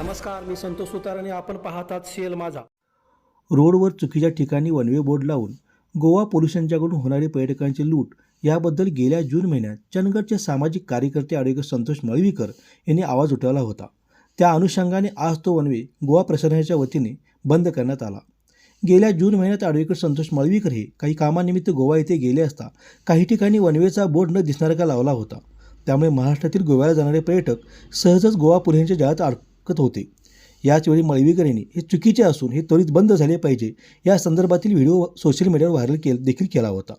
नमस्कार मी संतोष सुतार आणि आपण पाहतात सेल माझा. रोडवर चुकीच्या ठिकाणी वनवे बोर्ड लावून गोवा पोलिसांच्याकडून होणारी पर्यटकांची लूट याबद्दल गेल्या जून महिन्यात चंदगडचे सामाजिक कार्यकर्ते ॲडव्होकेट संतोष मळवीकर यांनी आवाज उठवला होता. त्या अनुषंगाने आज तो वनवे गोवा प्रशासनाच्या वतीने बंद करण्यात आला. गेल्या जून महिन्यात ॲडव्होकेट संतोष मळवीकर हे काही कामानिमित्त गोवा येथे गेले असता काही ठिकाणी वनवेचा बोर्ड न दिसणारा लावला होता. त्यामुळे महाराष्ट्रातील गोव्याला जाणारे पर्यटक सहजच गोवा पोलिसांच्या जाळ्यात अडकत होते. याचवेळी मळवीकर यांनी हे चुकीचे असून हे त्वरित बंद झाले पाहिजे या संदर्भातील व्हिडिओ सोशल मीडियावर व्हायरल केल देखील केला होता.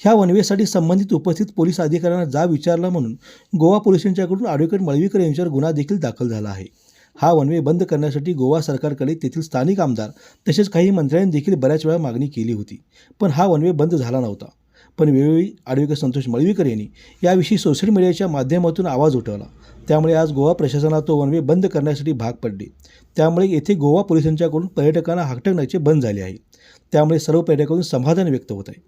ह्या वनवेसाठी संबंधित उपस्थित पोलीस अधिकाऱ्यांना जाब विचारला म्हणून गोवा पोलिसांच्याकडून ॲडव्होकेट मळवीकर यांच्यावर गुन्हा देखील दाखल झाला आहे. हा वनवे बंद करण्यासाठी गोवा सरकारकडे तेथील स्थानिक आमदार तसेच काही मंत्र्यांनी देखील बऱ्याच वेळा मागणी केली होती. पण हा वनवे बंद झाला नव्हता. पण वेळोवेळी ॲडव्होकेट संतोष मळवीकर यांनी याविषयी सोशल मीडियाच्या माध्यमातून आवाज उठवला. त्यामुळे आज गोवा प्रशासनाला तो वनवे बंद करण्यासाठी भाग पडले. त्यामुळे येथे गोवा पोलिसांच्याकडून पर्यटकांना हाकटकण्याचे बंद झाले आहे. त्यामुळे सर्व पर्यटकांकडून समाधान व्यक्त होत आहे.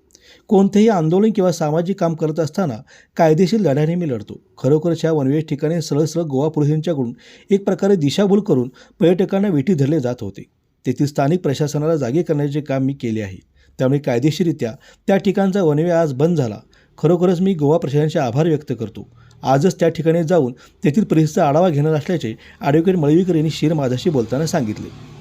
कोणतेही आंदोलन किंवा सामाजिक काम करत असताना कायदेशीर लढ्याने मी लढतो. खरोखरच ह्या वनवे ठिकाणी सरळ सरळ गोवा पोलिसांच्याकडून एक प्रकारे दिशाभूल करून पर्यटकांना वेठी धरले जात होते. तेथील स्थानिक प्रशासनाला जागे करण्याचे काम मी केले आहे. त्यामुळे कायदेशीररित्या त्या ठिकाणचा वनवे आज बंद झाला. खरोखरच मी गोवा प्रशासनाचे आभार व्यक्त करतो. आजच त्या ठिकाणी जाऊन तेथील परिस्थितीचा आढावा घेणार असल्याचे ॲडव्होकेट मळवीकर यांनी शिर माझाशी बोलताना सांगितले.